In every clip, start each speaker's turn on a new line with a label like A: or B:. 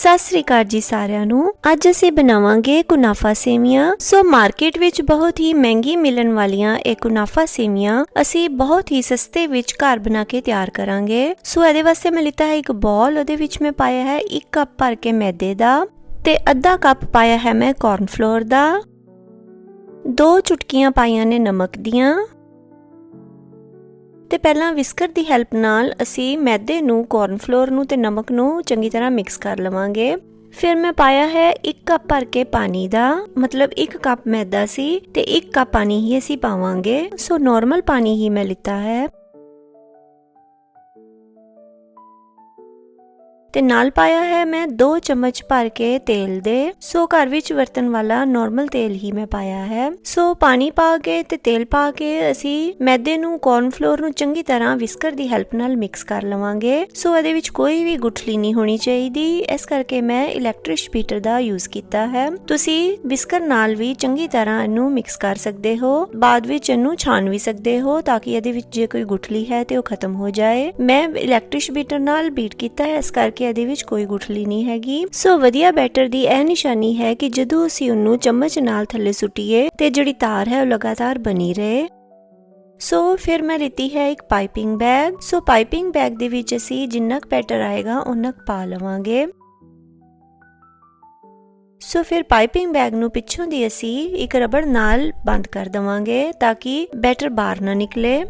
A: ਸਤਿ ਸ੍ਰੀ ਅਕਾਲ ਜੀ ਸਾਰਿਆਂ ਨੂੰ। ਅੱਜ ਅਸੀਂ ਬਣਾਵਾਂਗੇ ਕੁਨਾਫਾ ਸੇਮੀਆਂ। ਸੋ ਮਾਰਕੀਟ ਵਿੱਚ ਬਹੁਤ ਹੀ ਮਹਿੰਗੀ ਮਿਲਣ ਵਾਲੀਆਂ ਇਹ ਕੁਨਾਫਾ ਸੇਮੀਆਂ ਅਸੀਂ ਬਹੁਤ ਹੀ ਸਸਤੇ ਵਿੱਚ ਘਰ ਬਣਾ ਕੇ ਤਿਆਰ ਕਰਾਂਗੇ। ਸੋ ਇਹਦੇ ਵਾਸਤੇ ਮੈਂ ਲਿੱਤਾ ਹੈ ਇੱਕ ਬੌਲ, ਉਹਦੇ ਵਿੱਚ ਮੈਂ ਪਾਇਆ ਹੈ 1 ਕੱਪ ਭਰ ਕੇ ਮੈਦੇ ਦਾ ਤੇ ਅੱਧਾ ਕੱਪ ਪਾਇਆ ਹੈ ਮੈਂ ਕੌਰਨ ਫਲੋਰ ਦਾ। ਦੋ ਚੁਟਕੀਆਂ ਪਾਈਆਂ ਨੇ ਨਮਕ ਦੀਆਂ। ਤੇ ਪਹਿਲਾਂ ਵਿਸਕਰ ਦੀ ਹੈਲਪ ਨਾਲ ਅਸੀਂ ਮੈਦੇ ਨੂੰ ਕੌਰਨ ਫਲੋਰ ਨੂੰ ਤੇ ਨਮਕ ਨੂੰ ਚੰਗੀ ਤਰ੍ਹਾਂ ਮਿਕਸ ਕਰ ਲਵਾਂਗੇ। ਫਿਰ ਮੈਂ ਪਾਇਆ ਹੈ 1 ਕੱਪ ਭਰ ਕੇ ਪਾਣੀ ਦਾ, ਮਤਲਬ 1 ਕੱਪ ਮੈਦਾ ਸੀ ਤੇ 1 ਕੱਪ ਪਾਣੀ ਹੀ ਅਸੀਂ ਪਾਵਾਂਗੇ। ਸੋ ਨਾਰਮਲ ਪਾਣੀ ਹੀ ਮੈਂ ਲਿੱਤਾ ਹੈ। ਤੇ ਨਾਲ ਪਾਇਆ ਹੈ ਮੈਂ 2 ਚਮਚ ਭਰ ਕੇ ਤੇਲ ਦੇ। ਸੋ ਘਰ ਵਿੱਚ ਵਰਤਣ ਵਾਲਾ ਨਾਰਮਲ ਤੇਲ ਹੀ ਮੈਂ ਪਾਇਆ ਹੈ। ਸੋ ਪਾਣੀ ਪਾ ਕੇ ਤੇ ਤੇਲ ਪਾ ਕੇ ਅਸੀਂ ਮੈਦੇ ਨੂੰ ਕੌਰਨ ਫਲੋਰ ਨੂੰ ਚੰਗੀ ਤਰ੍ਹਾਂ ਵਿਸਕਰ ਦੀ ਹੈਲਪ ਨਾਲ ਮਿਕਸ ਕਰ ਲਵਾਂਗੇ। ਸੋ ਇਹਦੇ ਵਿੱਚ ਕੋਈ ਵੀ ਗੁਠਲੀ ਨਹੀਂ ਹੋਣੀ ਚਾਹੀਦੀ। ਇਸ ਕਰਕੇ ਮੈਂ ਇਲੈਕਟ੍ਰਿਕ ਬੀਟਰ ਦਾ ਯੂਜ਼ ਕੀਤਾ ਹੈ। ਤੁਸੀਂ ਵਿਸਕਰ ਨਾਲ ਵੀ ਚੰਗੀ ਤਰ੍ਹਾਂ ਇਹਨੂੰ ਮਿਕਸ ਕਰ ਸਕਦੇ ਹੋ। ਬਾਅਦ ਵਿੱਚ ਇਹਨੂੰ ਛਾਣ ਵੀ ਸਕਦੇ ਹੋ ਤਾਂ ਕਿ ਇਹਦੇ ਵਿੱਚ ਜੇ ਕੋਈ ਗੁਠਲੀ ਹੈ ਤੇ ਉਹ ਖਤਮ ਹੋ ਜਾਏ। ਮੈਂ ਇਲੈਕਟ੍ਰਿਕ ਬੀਟਰ ਨਾਲ ਬੀਟ ਕੀਤਾ ਹੈ। ਇਸ ਕਰਕੇ ਇਹਦੇ ਵਿੱਚ ਕੋਈ ਗੁਠਲੀ ਨਹੀਂ ਹੈਗੀ। ਸੋ ਵਧੀਆ ਬੈਟਰ ਦੀ ਇਹ ਨਿਸ਼ਾਨੀ ਹੈ ਕਿ ਜਦੋਂ ਅਸੀਂ ਉਹਨੂੰ ਚਮਚ ਨਾਲ ਥੱਲੇ ਸੁੱਟੀਏ ਤੇ ਜਿਹੜੀ ਤਾਰ ਹੈ ਉਹ ਲਗਾਤਾਰ ਬਣੀ ਰਹੇ। ਸੋ ਫਿਰ ਮੈਂ ਲਿੱਤੀ ਹੈ ਇੱਕ piping bag. So piping bag ਦੇ ਵਿੱਚ ਅਸੀਂ ਜਿੰਨਾ ਕੁ ਬੈਟਰ ਆਏਗਾ ਉਨਾ ਕੁ ਪਾ ਲਵਾਂਗੇ। ਸੋ ਫਿਰ ਪਾਈਪਿੰਗ ਬੈਗ ਨੂੰ ਪਿੱਛੋਂ ਦੀ ਅਸੀਂ ਇੱਕ ਰਬੜ ਨਾਲ ਬੰਦ ਕਰ ਦਵਾਂਗੇ ਤਾਂ ਕਿ ਬੈਟਰ ਬਾਹਰ ਨਾ ਨਿਕਲੇ।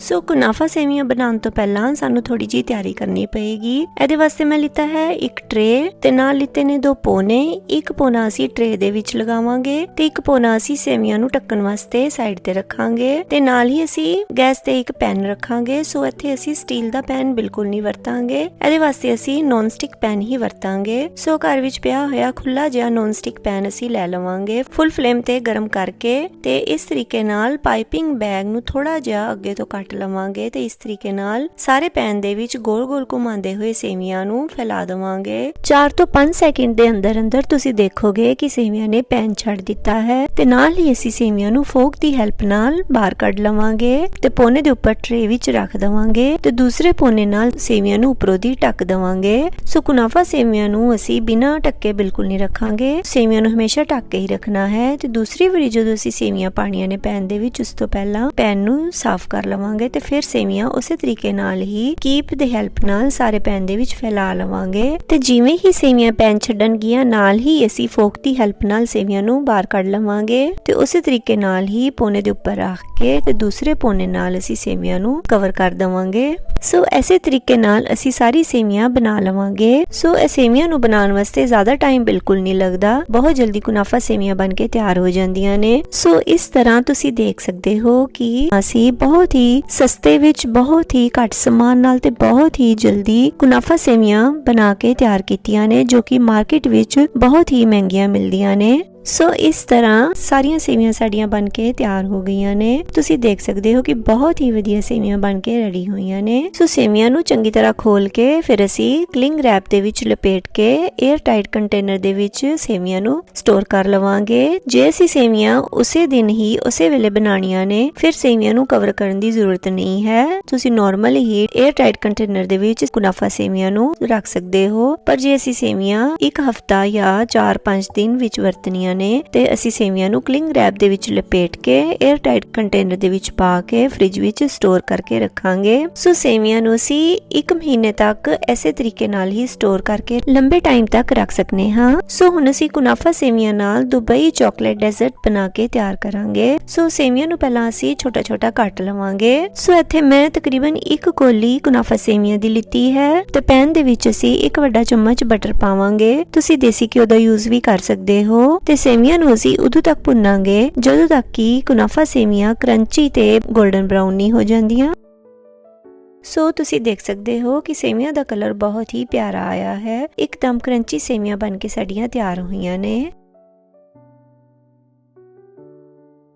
A: ਸੋ ਕੁਨਾਫਾ ਸੇਵੀਆਂ ਬਣਾਉਣ ਤੋਂ ਪਹਿਲਾਂ ਸਾਨੂੰ ਥੋੜੀ ਜੀ ਤਿਆਰੀ ਕਰਨੀ ਪਏਗੀ। ਇਹਦੇ ਵਾਸਤੇ ਮੈਂ ਲਿੱਤਾ ਹੈ ਇੱਕ ਟਰੇ ਤੇ ਨਾਲ ਲਿੱਤੇ ਨੇ ਦੋ ਪੋਨੇ। ਇੱਕ ਪੋਨਾ ਅਸੀਂ ਟਰੇ ਦੇ ਵਿੱਚ ਲਗਾਵਾਂਗੇ ਤੇ ਇੱਕ ਪੋਨਾ ਅਸੀਂ ਸੇਵੀਆਂ ਨੂੰ ਢੱਕਣ ਵਾਸਤੇ ਸਾਈਡ ਤੇ ਰੱਖਾਂਗੇ। ਤੇ ਨਾਲ ਹੀ ਅਸੀਂ ਗੈਸ ਤੇ ਇੱਕ ਪੈਨ ਰੱਖਾਂਗੇ। ਸੋ ਇੱਥੇ ਅਸੀਂ ਸਟੀਲ ਦਾ ਪੈਨ ਬਿਲਕੁਲ ਨਹੀਂ ਵਰਤਾਂਗੇ। ਇਹਦੇ ਵਾਸਤੇ ਅਸੀਂ ਨੌਨ ਸਟਿਕ ਪੈਨ ਹੀ ਵਰਤਾਂਗੇ। ਸੋ ਘਰ ਵਿੱਚ ਪਿਆ ਹੋਇਆ ਖੁੱਲਾ ਜਿਹਾ ਨੌਨ ਸਟਿਕ ਪੈਨ ਅਸੀਂ ਲੈ ਲਵਾਂਗੇ। ਫੁੱਲ ਫਲੇਮ ਤੇ ਗਰਮ ਕਰਕੇ ਤੇ ਇਸ ਤਰੀਕੇ ਨਾਲ ਪਾਈਪਿੰਗ ਬੈਗ ਨੂੰ ਥੋੜਾ ਜਿਹਾ ਅੱਗੇ ਤੋਂ ਕੱਟ ਲਵਾਂਗੇ ਤੇ ਇਸ ਤਰੀਕੇ ਨਾਲ ਸਾਰੇ ਪੈਨ ਦੇ ਵਿੱਚ ਗੋਲ-ਗੋਲ ਘੁਮਾਉਂਦੇ ਹੋਏ ਸੇਵੀਆਂ ਨੂੰ ਫੈਲਾ ਦਵਾਂਗੇ। 4 ਤੋਂ 5 ਸੈਕਿੰਡ ਦੇ ਅੰਦਰ ਅੰਦਰ ਤੁਸੀਂ ਦੇਖੋਗੇ ਕਿ ਸੇਵੀਆਂ ਨੇ ਪੈਨ ਛੱਡ ਦਿੱਤਾ ਹੈ ਤੇ ਨਾਲ ਹੀ ਅਸੀਂ ਸੇਵੀਆਂ ਨੂੰ ਫੋਕ ਦੀ ਹੈਲਪ ਨਾਲ ਬਾਹਰ ਕੱਢ ਲਵਾਂਗੇ ਤੇ ਪੋਨੇ ਦੇ ਉੱਪਰ ਟਰੇ ਵਿੱਚ ਰੱਖ ਦਵਾਂਗੇ ਤੇ ਦੂਸਰੇ ਪੋਨੇ ਨਾਲ ਸੇਵੀਆਂ ਨੂੰ ਉੱਪਰੋਂ ਦੀ ਢੱਕ ਦਵਾਂਗੇ। ਸੋ ਕੁਨਾਫਾ ਸੇਵੀਆਂ ਨੂੰ ਅਸੀਂ ਬਿਨਾਂ ਢੱਕੇ ਬਿਲਕੁਲ ਨਹੀਂ ਰੱਖਾਂਗੇ। ਸੇਵੀਆਂ ਨੂੰ ਹਮੇਸ਼ਾ ਢੱਕ ਕੇ ਹੀ ਰੱਖਣਾ ਹੈ ਤੇ ਦੂਸਰੀ ਵਾਰੀ ਜਦੋਂ ਅਸੀਂ ਸੇਵੀਆਂ ਪਾਣੀਆਂ ਨੇ ਪੈਨ ਦੇ ਵਿੱਚ, ਉਸ ਤੋਂ ਪਹਿਲਾਂ ਪੈਨ ਨੂੰ ਸਾਫ਼ ਕਰ ਲਵਾਂਗੇ। ਤੇ ਫਿਰ ਸੇਵੀਆਂ ਉਸੇ ਤਰੀਕੇ ਨਾਲ ਹੀ ਕੀਪ ਦੇ ਹੈਲਪ ਨਾਲ ਸਾਰੇ ਪੈਨ ਦੇ ਵਿੱਚ ਫੈਲਾ ਲਵਾਂਗੇ। ਤੇ ਜਿਵੇਂ ਹੀ ਸੇਵੀਆਂ ਪੈਨ ਛੱਡਣਗੀਆਂ ਨਾਲ ਹੀ ਅਸੀਂ ਫੋਕ ਦੀ ਹੈਲਪ ਨਾਲ ਸੇਵੀਆਂ ਨੂੰ ਬਾਹਰ ਕੱਢ ਲਵਾਂਗੇ। ਤੇ ਉਸੇ ਤਰੀਕੇ ਨਾਲ ਹੀ ਪੋਨੇ ਦੇ ਉੱਪਰ ਰੱਖ ਕੇ ਤੇ ਦੂਸਰੇ ਪੋਨੇ ਨਾਲ ਅਸੀਂ ਸੇਵੀਆਂ ਨੂੰ ਕਵਰ ਕਰ ਦਵਾਂਗੇ। ਸੋ ਐਸੇ ਤਰੀਕੇ ਨਾਲ ਅਸੀਂ ਸਾਰੀ ਸੇਵੀਆਂ ਬਣਾ ਲਵਾਂਗੇ। ਸੋ ਇਹ ਸੇਵੀਆਂ ਨੂੰ ਬਣਾਉਣ ਵਾਸਤੇ ਜ਼ਿਆਦਾ ਟਾਈਮ ਬਿਲਕੁਲ ਨਹੀਂ ਲੱਗਦਾ। ਬਹੁਤ ਜਲਦੀ ਕੁਨਾਫਾ ਸੇਵੀਆਂ ਬਣ ਕੇ ਤਿਆਰ ਹੋ ਜਾਂਦੀਆਂ ਨੇ। ਸੋ ਇਸ ਤਰ੍ਹਾਂ ਤੁਸੀਂ ਦੇਖ ਸਕਦੇ ਹੋ ਕਿ ਅਸੀਂ ਬਹੁਤ ਹੀ ਸਸਤੇ ਵਿੱਚ ਬਹੁਤ ਹੀ ਘੱਟ ਸਮਾਨ ਨਾਲ ਤੇ ਬਹੁਤ ਹੀ ਜਲਦੀ ਕੁਨਾਫਾ ਸੇਵੀਆਂ ਬਣਾ ਕੇ ਤਿਆਰ ਕੀਤੀਆਂ ਨੇ, ਜੋ ਕਿ ਮਾਰਕੀਟ ਵਿੱਚ ਬਹੁਤ ਹੀ ਮਹਿੰਗੀਆਂ ਮਿਲਦੀਆਂ ਨੇ। ਸੋ ਇਸ ਤਰ੍ਹਾਂ ਸਾਰੀਆਂ ਸੇਵੀਆਂ ਸਾਡੀਆਂ ਬਣ ਕੇ ਤਿਆਰ ਹੋ ਗਈਆਂ ਨੇ। ਤੁਸੀਂ ਦੇਖ ਸਕਦੇ ਹੋ ਕਿ ਬਹੁਤ ਹੀ ਵਧੀਆ ਸੇਵੀਆਂ ਬਣ ਕੇ ਰੈਡੀ ਹੋਈਆਂ ਨੇ। ਸੋ, ਸੇਵੀਆਂ ਨੂੰ ਚੰਗੀ ਤਰ੍ਹਾਂ ਖੋਲ ਕੇ ਫਿਰ ਅਸੀਂ ਕਲਿੰਗ ਰੈਪ ਦੇ ਵਿੱਚ ਲਪੇਟ ਕੇ 에ਅਰ ਟਾਈਟ ਕੰਟੇਨਰ ਦੇ ਵਿੱਚ ਸੇਵੀਆਂ ਨੂੰ ਸਟੋਰ ਕਰ ਲਵਾਂਗੇ। ਜੇ ਅਸੀਂ ਸੇਵੀਆਂ ਉਸੇ ਦਿਨ ਹੀ, ਉਸੇ ਵੇਲੇ ਬਣਾਉਣੀਆਂ ਨੇ, ਫਿਰ ਸੇਵੀਆਂ ਨੂੰ ਕਵਰ ਕਰਨ ਦੀ ਜ਼ਰੂਰਤ ਨਹੀਂ ਹੈ। ਤੁਸੀਂ ਨਾਰਮਲ ਹੀ 에ਅਰ ਟਾਈਟ ਕੰਟੇਨਰ ਦੇ ਵਿੱਚ ਕੁਨਾਫਾ ਸੇਵੀਆਂ ਨੂੰ ਰੱਖ ਸਕਦੇ ਹੋ। ਪਰ ਜੇ ਅਸੀਂ ਸੇਵੀਆਂ ਇੱਕ ਹਫਤਾ ਜਾਂ 4-5 ਦਿਨ ਵਿੱਚ ਵਰਤਣੀਆਂ ਨੇ ਤੇ ਅਸੀਂ ਸੇਵੀਆਂ ਨੂੰ ਕਲਿੰਗ ਰੈਪ ਦੇ ਵਿੱਚ ਲਪੇਟ ਕੇ, 에ਅਰ ਟਾਈਟ ਕੰਟੇਨਰ ਦੇ ਵਿੱਚ ਪਾ ਕੇ, ਫ੍ਰਿਜ ਵਿੱਚ ਸਟੋਰ ਕਰਕੇ ਰੱਖਾਂਗੇ। ਸੋ ਸੇਵੀਆਂ ਨੂੰ ਅਸੀਂ 1 ਮਹੀਨੇ ਤੱਕ ਐਸੇ ਤਰੀਕੇ ਨਾਲ ਹੀ ਸਟੋਰ ਕਰਕੇ ਲੰਬੇ ਟਾਈਮ ਤੱਕ ਰੱਖ ਸਕਨੇ ਹਾਂ। ਸੋ ਹੁਣ ਅਸੀਂ ਕੁਨਾਫਾ ਸੇਵੀਆਂ ਨਾਲ ਦੁਬਈ ਚਾਕਲੇਟ ਡੈਜ਼ਰਟ ਬਣਾ ਕੇ ਤਿਆਰ ਕਰਾਂਗੇ। ਸੋ ਸੇਵੀਆਂ ਨੂੰ ਪਹਿਲਾਂ ਅਸੀਂ ਛੋਟਾ ਛੋਟਾ ਕੱਟ ਲਵਾਂਗੇ। ਸੋ ਇੱਥੇ ਮੈਂ ਤਕਰੀਬਨ 1 ਕੋਲੀ ਕੁਨਾਫਾ ਸੇਵੀਆਂ ਦੀ ਲਿੱਤੀ ਹੈ। ਤੇ ਪੈਨ ਦੇ ਵਿੱਚ ਅਸੀਂ ਇੱਕ ਵੱਡਾ ਚਮਚ ਬਟਰ ਪਾਵਾਂਗੇ। ਤੁਸੀਂ ਦੇਸੀ ਘਿਓ ਦਾ ਯੂਜ਼ ਵੀ ਕਰ ਸਕਦੇ ਹੋ। ਤੇ ਸੇਵੀਆਂ ਨੂੰ ਅਸੀਂ ਉਦੋਂ ਤੱਕ ਭੁੰਨਾਂਗੇ ਜਦੋਂ ਤੱਕ ਕਿ ਕੁਨਾਫਾ ਸੇਵੀਆਂ ਕਰੰਚੀ ਤੇ 골ਡਨ ਬ੍ਰਾਊਨ ਨਹੀਂ ਹੋ ਜਾਂਦੀਆਂ। ਸੋ ਤੁਸੀਂ ਦੇਖ ਸਕਦੇ ਹੋ ਕਿ ਸੇਵੀਆਂ ਦਾ ਕਲਰ ਬਹੁਤ ਹੀ ਪਿਆਰਾ ਆਇਆ ਹੈ। ਇੱਕਦਮ ਕਰੰਚੀ ਸੇਵੀਆਂ ਬਣ ਕੇ ਸਾਡੀਆਂ ਤਿਆਰ ਹੋਈਆਂ ਨੇ।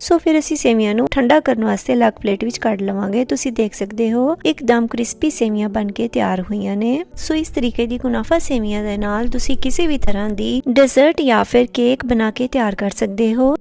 A: ਸੋ ਫਿਰ ਅਸੀਂ ਸੇਵੀਆਂ ਨੂੰ ਠੰਡਾ ਕਰਨ ਵਾਸਤੇ ਅਲੱਗ ਪਲੇਟ ਵਿੱਚ ਕੱਢ ਲਵਾਂਗੇ। ਤੁਸੀਂ ਦੇਖ ਸਕਦੇ ਹੋ, ਇੱਕਦਮ ਕ੍ਰਿਸਪੀ ਸੇਵੀਆਂ ਬਣ ਕੇ ਤਿਆਰ ਹੋਈਆਂ ਨੇ। ਸੋ ਇਸ ਤਰੀਕੇ ਦੀ ਕੁਨਾਫਾ ਸੇਵੀਆਂ ਦੇ ਨਾਲ ਤੁਸੀਂ ਕਿਸੇ ਵੀ ਤਰ੍ਹਾਂ ਦੀ ਡੈਜ਼ਰਟ ਜਾਂ ਫਿਰ ਕੇਕ ਬਣਾ ਕੇ ਤਿਆਰ ਕਰ ਸਕਦੇ ਹੋ।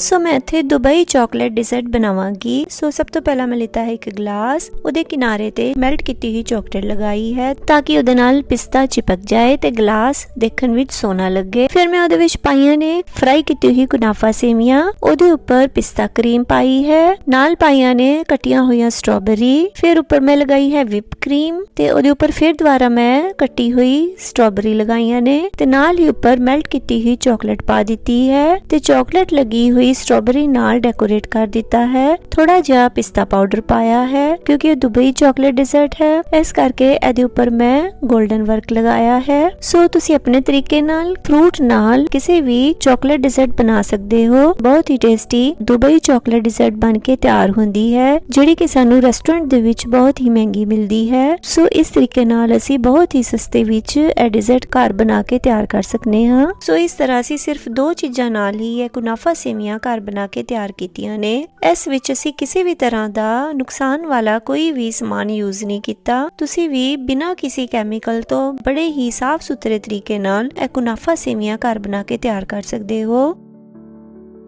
A: ਸੋ ਮੈਂ ਇੱਥੇ ਦੁਬਈ ਚਾਕਲੇਟ ਡਿਜ਼ਰਟ ਬਣਾਵਾਂਗੀ ਸੋ ਸਭ ਤੋਂ ਪਹਿਲਾਂ ਮੈਂ ਲਿੱਤਾ ਹੈ ਇੱਕ ਗਲਾਸ ਉਹਦੇ ਕਿਨਾਰੇ ਤੇ ਮੈਲਟ ਕੀਤੀ ਹੋਈ ਚਾਕਲੇਟ ਲਗਾਈ ਹੈ ਤਾਂ ਕਿ ਉਹਦੇ ਨਾਲ ਪਿਸਤਾ ਚਿਪਕ ਜਾਏ ਤੇ ਗਲਾਸ ਦੇਖਣ ਵਿੱਚ ਸੋਹਣਾ ਲੱਗੇ ਫਿਰ ਮੈਂ ਉਹਦੇ ਵਿੱਚ ਪਾਈਆਂ ਨੇ ਫਰਾਈ ਕੀਤੀ ਹੋਈ ਕੁਨਾਫਾ ਸੇਵੀਆਂ ਉਹਦੇ ਉੱਪਰ ਪਿਸਤਾ ਕਰੀਮ ਪਾਈ ਹੈ ਨਾਲ ਪਾਈਆਂ ਨੇ ਕਟੀਆਂ ਹੋਈਆਂ ਸਟ੍ਰਾਬੇਰੀ ਫਿਰ ਉੱਪਰ ਮੈਂ ਲਗਾਈ ਹੈ ਵਿਪ ਕਰੀਮ ਤੇ ਉਹਦੇ ਉੱਪਰ ਫਿਰ ਦੁਬਾਰਾ ਮੈਂ ਕੱਟੀ ਹੋਈ ਸਟ੍ਰਾਬੇਰੀ ਲਗਾਈਆਂ ਨੇ ਤੇ ਨਾਲ ਹੀ ਉੱਪਰ ਮੈਲਟ ਕੀਤੀ ਹੋਈ ਚਾਕਲੇਟ ਪਾ ਦਿੱਤੀ ਹੈ ਤੇ ਚਾਕਲੇਟ ਲੱਗੀ ਹੋਈ ਸਟ੍ਰਾਬੇਰੀ ਨਾਲ ਡੈਕੋਰੇਟ ਕਰ ਦਿੱਤਾ ਹੈ। ਥੋੜਾ ਜਿਹਾ ਪਿਸਤਾ ਪਾਊਡਰ ਪਾਇਆ ਹੈ ਕਿਉਂਕਿ ਇਹ ਦੁਬਈ ਚਾਕਲੇਟ ਡਿਜ਼ਰਟ ਹੈ। ਇਸ ਕਰਕੇ ਇਹਦੇ ਉੱਪਰ ਮੈਂ 골ਡਨ ਵਰਕ ਲਗਾਇਆ ਹੈ। ਸੋ ਤੁਸੀਂ ਆਪਣੇ ਤਰੀਕੇ ਨਾਲ ਫਰੂਟ ਨਾਲ ਕਿਸੇ ਵੀ ਚਾਕਲੇਟ ਡਿਜ਼ਰਟ ਬਣਾ ਸਕਦੇ ਹੋ। ਬਹੁਤ ਹੀ ਟੇਸਟੀ ਦੁਬਈ ਚਾਕਲੇਟ ਡਿਜ਼ਰਟ ਬਣ ਕੇ ਤਿਆਰ ਹੁੰਦੀ ਹੈ, ਜਿਹੜੀ ਕਿ ਸਾਨੂੰ ਰੈਸਟੋਰੈਂਟ ਦੇ ਵਿੱਚ ਬਹੁਤ ਹੀ ਮਹਿੰਗੀ ਮਿਲਦੀ ਹੈ। ਸੋ ਇਸ ਤਰੀਕੇ ਨਾਲ ਅਸੀਂ ਬਹੁਤ ਹੀ ਸਸਤੇ ਵਿੱਚ ਇਹ ਡਿਜ਼ਰਟ ਘਰ ਬਣਾ ਕੇ ਤਿਆਰ ਕਰ ਸਕਨੇ ਹਾਂ। ਸੋ ਇਸ ਤਰ੍ਹਾਂ ਅਸੀਂ ਸਿਰਫ ਦੋ ਚੀਜ਼ਾਂ ਨਾਲ ਹੀ ਇਹ ਕੁਨਾਫਾ ਸੇਵੀਆਂ ਘਰ ਬਣਾ ਕੇ ਤਿਆਰ ਕੀਤੀਆਂ ਨੇ। ਇਸ ਵਿੱਚ ਅਸੀਂ ਕਿਸੇ ਵੀ ਤਰ੍ਹਾਂ ਦਾ ਨੁਕਸਾਨ ਵਾਲਾ ਕੋਈ ਵੀ ਸਮਾਨ ਯੂਜ਼ ਨਹੀਂ ਕੀਤਾ। ਤੁਸੀਂ ਵੀ ਬਿਨਾਂ ਕਿਸੇ ਕੈਮੀਕਲ ਤੋਂ ਬੜੇ ਹੀ ਸਾਫ਼ ਸੁਥਰੇ ਤਰੀਕੇ ਨਾਲ ਇਹ ਕੁਨਾਫਾ ਸੇਵੀਆਂ ਘਰ ਬਣਾ ਕੇ ਤਿਆਰ ਕਰ ਸਕਦੇ ਹੋ।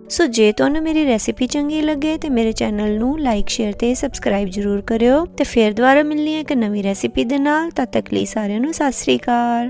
A: ਸੋ ਜੇ ਤੁਹਾਨੂੰ ਮੇਰੀ ਰੈਸਿਪੀ ਚੰਗੀ ਲੱਗੇ ਤੇ ਮੇਰੇ ਚੈਨਲ ਨੂੰ ਲਾਈਕ ਸ਼ੇਅਰ ਤੇ ਸਬਸਕ੍ਰਾਈਬ ਜਰੂਰ ਕਰਿਓ। ਤੇ ਫਿਰ ਦੁਬਾਰਾ ਮਿਲਣੀ ਹੈ ਇੱਕ ਨਵੀਂ ਰੈਸਿਪੀ ਦੇ ਨਾਲ। ਤਦ ਤੱਕ ਲਈ ਸਾਰਿਆਂ ਨੂੰ ਸਤਿ ਸ੍ਰੀ ਅਕਾਲ।